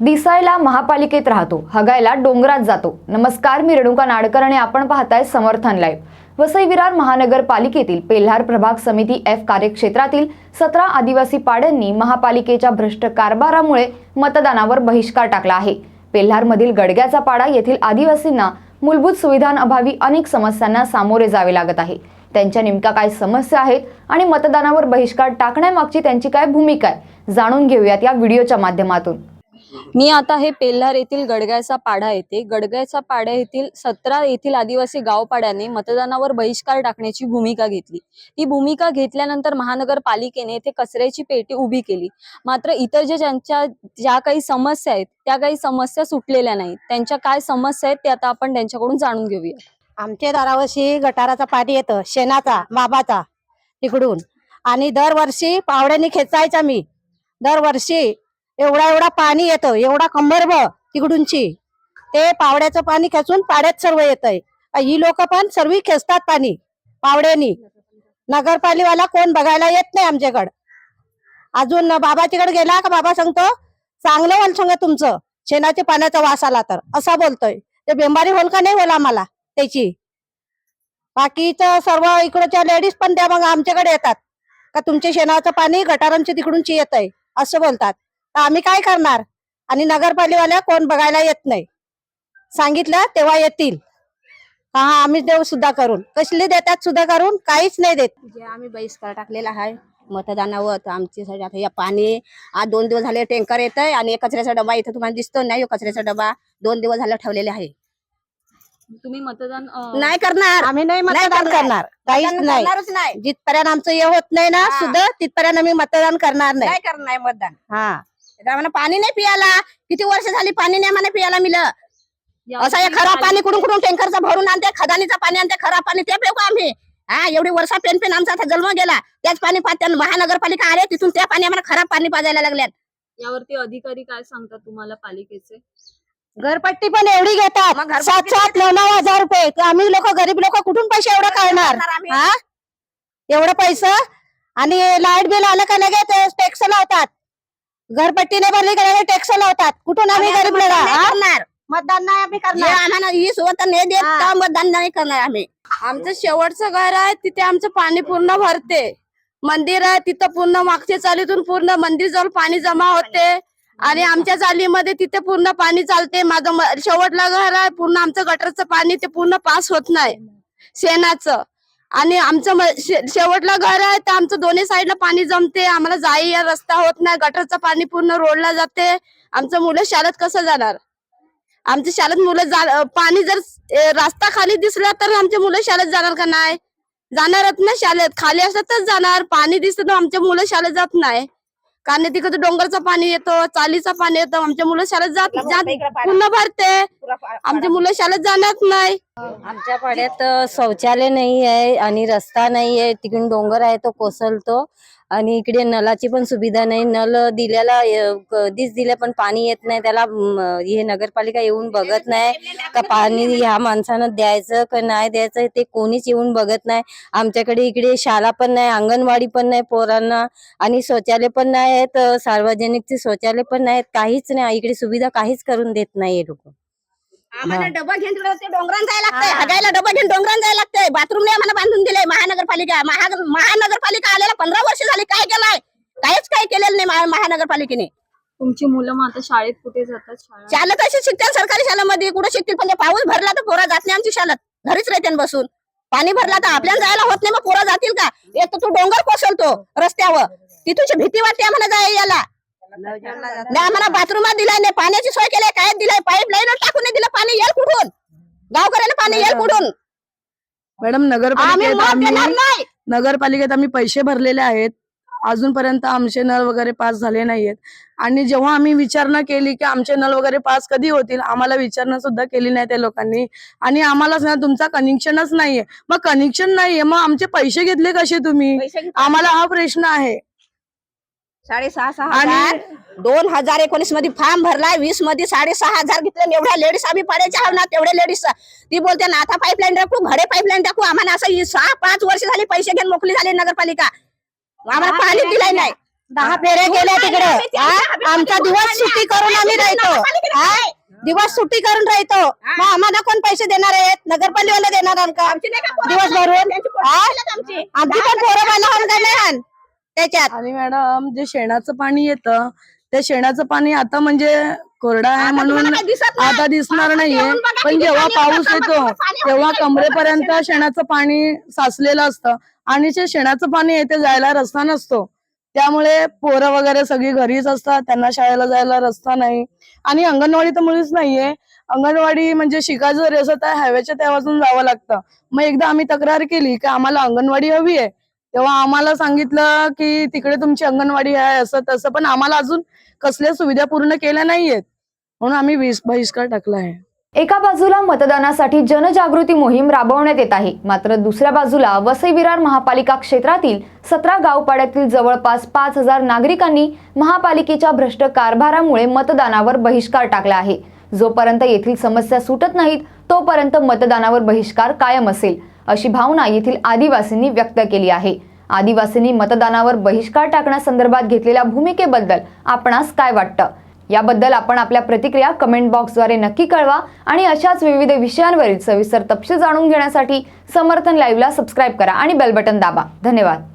दिसायला महापालिकेत राहतो हगायला डोंगरात जातो. नमस्कार मी रेणुका नाडकर आणि आपण पाहताय समर्थन लाईव्ह. वसई विरार महानगरपालिकेतील पेल्हार प्रभाग समिती एफ कार्यक्षेत्रातील सतरा आदिवासी पाड्यांनी महापालिकेच्या भ्रष्ट कारभारामुळे मतदानावर बहिष्कार टाकला आहे. पेल्हारमधील गडग्याचा पाडा येथील आदिवासींना मूलभूत सुविधांअभावी अनेक समस्यांना सामोरे जावे लागत आहे. त्यांच्या नेमक्या काय समस्या आहेत आणि मतदानावर बहिष्कार टाकण्यामागची त्यांची काय भूमिका आहे जाणून घेऊयात या व्हिडिओच्या माध्यमातून. मी आता हे पेल्हार येथील गडगायचा पाडा येथे गडगायचा पाडा येथील सतरा येथील आदिवासी गावपाड्याने मतदानावर बहिष्कार टाकण्याची भूमिका घेतली. ही भूमिका घेतल्यानंतर महानगरपालिकेने येथे कचऱ्याची पेटी उभी केली. मात्र इतर जे ज्यांच्या ज्या काही समस्या आहेत त्या काही समस्या सुटलेल्या नाहीत. त्यांच्या काय समस्या आहेत ते आता आपण त्यांच्याकडून जाणून घेऊया. आमच्या दारावर्षी गटाराचा पाणी येतं. शेणाचा बाबाचा तिकडून. आणि दरवर्षी पावड्याने खेचायचा मी. दरवर्षी एवढा एवढा पाणी येतं एवढा कंबरब तिकडूनची. ते पावड्याचं पाणी खेचून पाड्यात सर्व येतंय. ही लोक पण सर्व खेचतात पाणी पावड्यानी. नगरपालिकाला कोण बघायला येत नाही आमच्याकडं. अजून बाबाच्याकडे गेला का बाबा सांगतो चांगलं होईल सांगा तुमचं शेणाच्या पाण्याचा वास आला तर. असा बोलतोय. ते बेंबारी होल का नाही होला आम्हाला त्याची. बाकीचं सर्व इकडच्या लेडीज पण त्या मग आमच्याकडे येतात. का तुमचे शेणाचं पाणी गटारांच्या तिकडूनची येत आहे असं बोलतात. तर आम्ही काय करणार? आणि नगरपालिकावाल्या कोण बघायला येत नाही. सांगितलं तेव्हा येतील. हा हा आम्ही देऊ सुद्धा करून. कसली देतात सुद्धा करून काहीच नाही देत. जे आम्ही बहिष्कार टाकलेला आहे मतदानावर तर आमच्यासाठी आता या पाणी आज दोन दिवस झाले टँकर येत आहे आणि कचऱ्याचा डबा इथं तुम्हाला दिसतो नाही कचऱ्याचा डबा दोन दिवस झाले ठेवलेले आहे. तुम्ही मतदान नाही करणार. आम्ही नाही मतदान करणार. काहीच नाही. जिथपर्यंत आमचं हे होत नाही ना. सुद्धा तिथपर्यंत आम्ही मतदान करणार नाही. नाही करणार मतदान. हा. आम्हाला पाणी नाही पियाला. किती वर्ष झाली पाणी नाही आम्हाला पियाला यावर्षी असं हे खराब पाणी कुठून कुठून टँकरचं भरून आणते खदानीचं पाणी आणते खराब पाणी ते पिऊ का आम्ही? हा एवढी वर्षा पेन पेन आमचा आता जन्म गेला. त्याच पाणी पाहत्या महानगरपालिका आले तिथून त्या पाणी आम्हाला खराब पाणी पाजायला लागल्यात. यावरती अधिकारी काय सांगतात तुम्हाला पालिकेचे? घरपट्टी पण एवढी घेतात. मग घरपट्टी सात सात नऊ नऊ हजार रुपये. तर आम्ही लोक गरीब लोक कुठून पैसे एवढं काढणार? करणार आम्ही. हा? एवढं पैसे? आणि लाइट बिल आलं का नाही ते टॅक्स लावतात घरपट्टी नाही भरली का नाही टॅक्स लावतात. कुठून आम्ही गरीब करणार. मतदान नाही आम्ही करणार. आम्हाला ही सुविधा नाही देत. तेव्हा मतदान नाही करणार आम्ही. आमचं शेवटचं घर आहे तिथे आमचं पाणी पूर्ण भरते. मंदिर आहे तिथं पूर्ण मागच्या चालीतून पूर्ण मंदिर जवळ पाणी जमा होते. आणि आमच्या चालीमध्ये तिथे पूर्ण पाणी चालते. माझं शेवटला घर आहे पूर्ण आमचं गटरचं पाणी ते पूर्ण पास होत नाही. शेणाचं. आणि आमचं शेवटला घर आहे तर आमचं दोन्ही साईडला पाणी जमते. आम्हाला जाई या रस्ता होत नाही गटरचं पाणी पूर्ण रोडला जाते. आमचं मुलं शाळेत कसं जाणार? आमच्या शाळेत मुलं जा पाणी जर रस्ता खाली दिसला तर आमचे मुलं शाळेत जाणार का नाही? जाणारच ना शाळेत. खाली असलं तर जाणार. पाणी दिसतं तर आमचे मुलं शाळेत जात नाही. कारण तिकडे डोंगरचं पाणी येतो चालीचं पाणी येतं. आमच्या मुलं शाळेत जात जात पूर्ण भरते. आमचे मुलं शाळेत जाणार नाही. आमच्या पाड्यात शौचालय नाही आहे आणि रस्ता नाही आहे तिकडून डोंगर आहे तो कोसळतो. आणि इकडे नलाची पण सुविधा नाही. नल दिल्याला कधीच दिल्या पण पाणी येत नाही. त्याला हे नगरपालिका येऊन बघत नाही. का पाणी ह्या माणसानं द्यायचं का नाही द्यायचं ते कोणीच येऊन बघत नाही. आमच्याकडे इकडे शाळा पण नाही अंगणवाडी पण नाही पोरांना. आणि शौचालय पण नाही आहेत सार्वजनिकचे शौचालय पण नाहीत काहीच नाही. इकडे सुविधा काहीच करून देत नाही लोक. आम्हाला डबा घेऊन तिकडे ते डोंगरान जायला लागतंय. हगायला डबा घेऊन डोंगरान जायला लागतंय. बाथरूम नाही आम्हाला बांधून दिले महानगरपालिका. महा- महानगरपालिका आलेला पंधरा वर्ष झाली. काय केलंय? काहीच काय केलेलं नाही महा- महानगरपालिकेने. तुमची मुलं मग आता शाळेत कुठे जातात? शाळा शाळा कशी शिकतात सरकारी शाळेमध्ये? कुठे शिकतील? पण ते पाऊस भरला तर पोरा जात नाही आमची शाळेत. घरीच राहते बसून. पाणी भरला तर आपल्याला जायला होत नाही. मग पोरा जातील का? एक तर तू डोंगर कोसळतो रस्त्यावर. तिथूनची भीती वाटते आम्हाला जाय याला नाही आम्हाला बाथरूमात दिलाय नाही पाण्याची सोय केली काय दिलाय पाईप लाईन टाकून नाही दिलं पाणी येईल कुठून? गावकऱ्याला पाणी येईल कुठून? मॅडम नगरपालिकेत आम्ही नगरपालिकेत आम्ही पैसे भरलेले आहेत. अजूनपर्यंत आमचे नळ वगैरे पास झाले नाहीयेत. आणि जेव्हा आम्ही विचारणा केली की आमचे नळ वगैरे पास कधी होतील आम्हाला विचारणा सुद्धा केली नाही त्या लोकांनी. आणि आम्हालाच ना तुमचा कनेक्शनच नाहीये. मग कनेक्शन नाहीये मग आमचे पैसे घेतले कसे तुम्ही? आम्हाला हा प्रश्न आहे. साडेसहा सहा हजार. दोन हजार एकोणीसमध्ये फॉर्म भरलाय. वीसमध्ये साडेसहा हजार घेतले एवढ्या लेडीज आम्ही पाड्याच्या आहोत ना तेवढे लेडीज ती बोलते नाथा पाईपलाईन टाकू घडे पाईपलाईन टाकू. आम्हाला असं सहा पाच वर्ष झाली पैसे घेऊन मोकळी झाली नगरपालिका. आम्हाला पाणी दिलाय नाही. दहा फेऱ्या केल्या तिकडे? आमचा दिवस सुट्टी करून आम्ही राहतो? दिवस सुट्टी करून राहतो. मग आम्हाला कोण पैसे देणार आहेत? नगरपालिकेला देणार? आमची पण पोरं बाला नाही. त्याच्यात. आणि मॅडम जे शेणाचं पाणी येतं त्या शेणाचं पाणी आता म्हणजे कोरडा आहे म्हणून आता दिसणार नाहीये. पण जेव्हा पाऊस येतो तेव्हा कमरेपर्यंत शेणाचं पाणी साचलेलं असतं. आणि जे शेणाचं पाणी येते जायला रस्ता नसतो. त्यामुळे पोरं वगैरे सगळी घरीच असतात त्यांना शाळेला जायला रस्ता नाही. आणि अंगणवाडी तर मुळीच नाहीये. अंगणवाडी म्हणजे शिकायचं जरी असं तर हायवेच्या त्या वाजून जावं लागतं. मग एकदा आम्ही तक्रार केली की आम्हाला अंगणवाडी हवी आहे. तेव्हा आम्हाला सांगितलं की तिकडे तुमची अंगणवाडी आहे असं तसं. पण आम्हाला अजून कसल्या सुविधा पूर्ण केल्या नाहीयेत. म्हणून आम्ही बहिष्कार टाकला आहे. एका बाजूला मतदानासाठी जनजागृती मोहीम राबवण्यात येत आहे. मात्र दुसऱ्या बाजूला वसई विरार महापालिका क्षेत्रातील सतरा गावपाड्यातील जवळपास पाच हजार नागरिकांनी महापालिकेच्या भ्रष्ट कारभारामुळे मतदानावर बहिष्कार टाकला आहे. जोपर्यंत येथील समस्या सुटत नाहीत तोपर्यंत मतदानावर बहिष्कार कायम असेल. अशी भावना येथील आदिवासींनी व्यक्त केली आहे. आदिवासींनी मतदानावर बहिष्कार टाकण्यासंदर्भात घेतलेल्या भूमिकेबद्दल आपणास काय वाटतं? याबद्दल आपण आपल्या प्रतिक्रिया कमेंट बॉक्सद्वारे नक्की कळवा आणि अशाच विविध विषयांवरील सविस्तर तपशील जाणून घेण्यासाठी समर्थन लाईव्हला सबस्क्राईब करा आणि बेल बटन दाबा. धन्यवाद.